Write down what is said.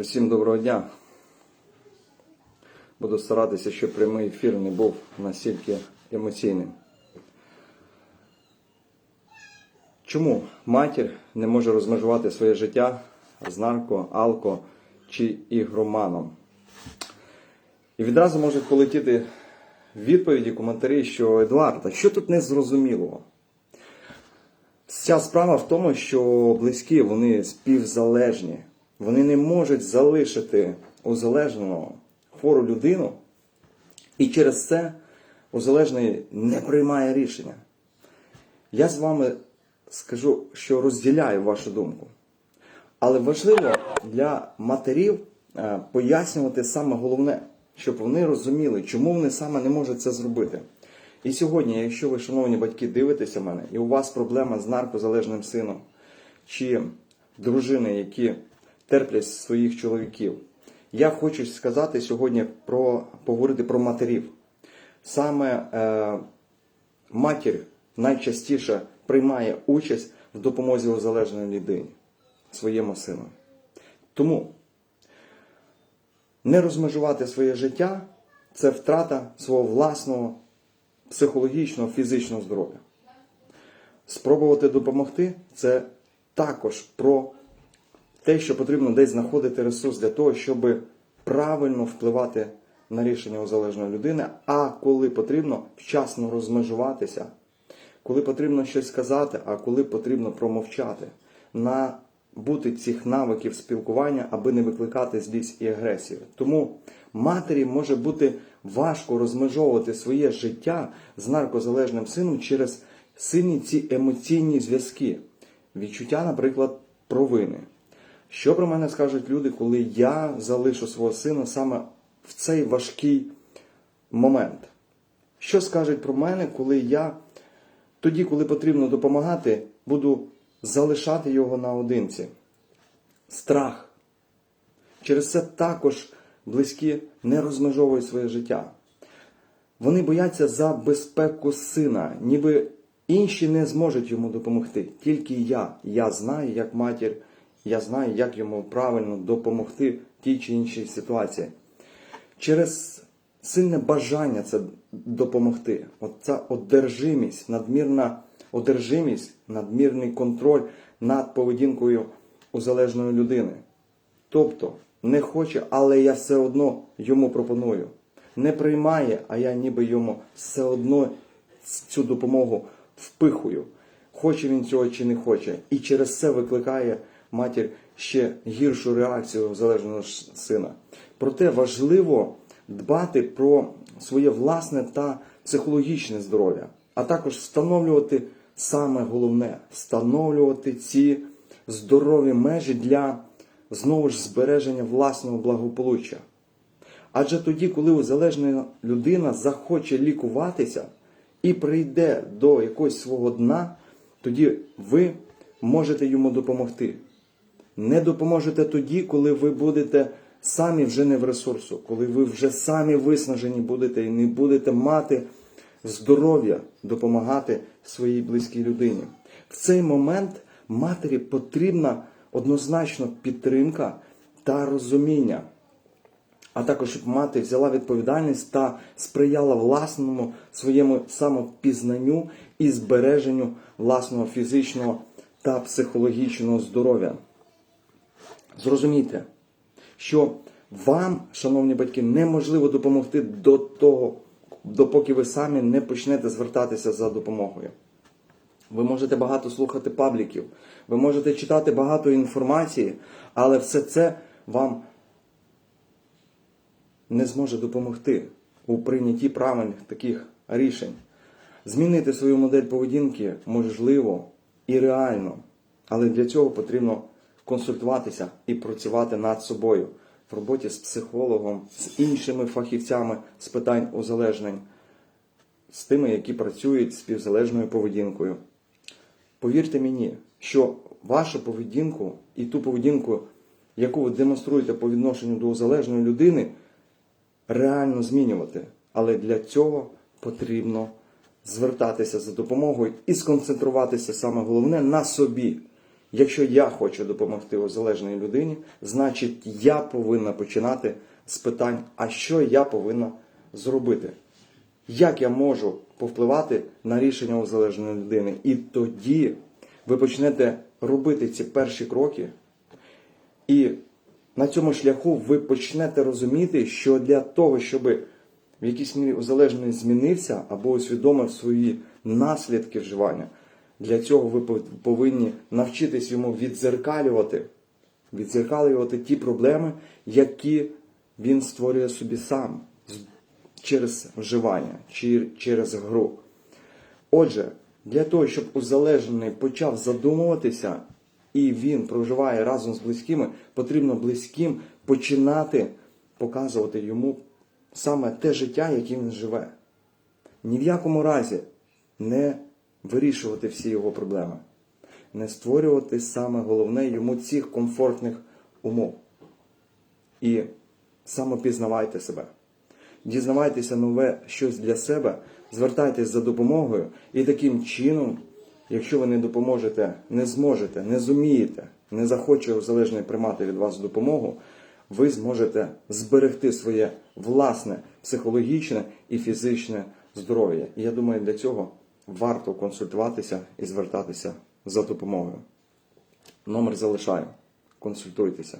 Усім доброго дня. Буду старатися, щоб прямий ефір не був настільки емоційним. Чому матір не може розмежувати своє життя з нарко, алко чи ігроманом? І відразу можуть полетіти відповіді, коментарі, що Едуард, а що тут незрозумілого? Вся справа в тому, що близькі вони співзалежні. Вони не можуть залишити узалежненого хвору людину, і через це узалежний не приймає рішення. Я з вами скажу, що розділяю вашу думку. Але важливо для матерів е, пояснювати саме головне, щоб вони розуміли, чому вони саме не можуть це зробити. І сьогодні, якщо ви, шановні батьки, дивитеся мене, і у вас проблема з наркозалежним сином, чи дружини, які терплять своїх чоловіків, я хочу сказати сьогодні про поговорити про матерів. Саме е, матір найчастіше приймає участь в допомозі узалежненій людині, своєму сину. Тому не розмежувати своє життя це втрата свого власного психологічного, фізичного здоров'я. Спробувати допомогти це також про те, що потрібно десь знаходити ресурс для того, щоб правильно впливати на рішення узалежної людини, а коли потрібно вчасно розмежуватися, коли потрібно щось сказати, а коли потрібно промовчати, набути цих навиків спілкування, аби не викликати злість і агресію. Тому матері може бути важко розмежовувати своє життя з наркозалежним сином через сильні ці емоційні зв'язки, відчуття, наприклад, провини. Що про мене скажуть люди, коли я залишу свого сина саме в цей важкий момент? Що скажуть про мене, коли я тоді, коли потрібно допомагати, буду залишати його наодинці? Страх. Через це також близькі не розмежовують своє життя. Вони бояться за безпеку сина, ніби інші не зможуть йому допомогти. Тільки я. Я знаю, як матір, я знаю, як йому правильно допомогти в тій чи іншій ситуації. Через сильне бажання це допомогти. От ця одержимість, надмірна одержимість, надмірний контроль над поведінкою узалежної людини. Тобто не хоче, але я все одно йому пропоную. Не приймає, а я ніби йому все одно цю допомогу впихую. Хоче він цього чи не хоче. І через це викликає матір ще гіршу реакцію залежного сина. Проте важливо дбати про своє власне та психологічне здоров'я, а також встановлювати саме головне встановлювати ці здорові межі для знову ж збереження власного благополуччя. Адже тоді, коли узалежна людина захоче лікуватися і прийде до якогось свого дна, тоді ви можете йому допомогти. Не допоможете тоді, коли ви будете самі вже не в ресурсу, коли ви вже самі виснажені будете і не будете мати здоров'я допомагати своїй близькій людині. В цей момент матері потрібна однозначно підтримка та розуміння, а також щоб мати взяла відповідальність та сприяла власному своєму самопізнанню і збереженню власного фізичного та психологічного здоров'я. Зрозумійте, що вам, шановні батьки, неможливо допомогти до того, допоки ви самі не почнете звертатися за допомогою. Ви можете багато слухати пабліків, ви можете читати багато інформації, але все це вам не зможе допомогти у прийнятті правильних таких рішень. Змінити свою модель поведінки можливо і реально, але для цього потрібно консультуватися і працювати над собою в роботі з психологом, з іншими фахівцями з питань узалежнень, з тими, які працюють з співзалежною поведінкою. Повірте мені, що вашу поведінку і ту поведінку, яку ви демонструєте по відношенню до залежної людини, реально змінювати. Але для цього потрібно звертатися за допомогою і сконцентруватися саме головне на собі, Якщо я хочу допомогти узалежній людині, значить я повинна починати з питань, а що я повинна зробити? Як я можу повпливати на рішення узалежної людини? І тоді ви почнете робити ці перші кроки, і на цьому шляху ви почнете розуміти, що для того, щоб в якійсь мірі узалежний змінився або усвідомив свої наслідки вживання, для цього ви повинні навчитись йому відзеркалювати, відзеркалювати ті проблеми, які він створює собі сам через вживання через гру. Отже, для того, щоб узалежнений почав задумуватися, і він проживає разом з близькими, потрібно близьким починати показувати йому саме те життя, яким він живе. Ні в якому разі не вирішувати всі його проблеми, не створювати саме головне йому цих комфортних умов. І самопізнавайте себе. Дізнавайтеся нове щось для себе, звертайтесь за допомогою, і таким чином, якщо ви не допоможете, не зможете, не зумієте, не захоче залежний приймати від вас допомогу, ви зможете зберегти своє власне психологічне і фізичне здоров'я. І я думаю, для цього варто консультуватися і звертатися за допомогою. Номер залишаю. Консультуйтеся.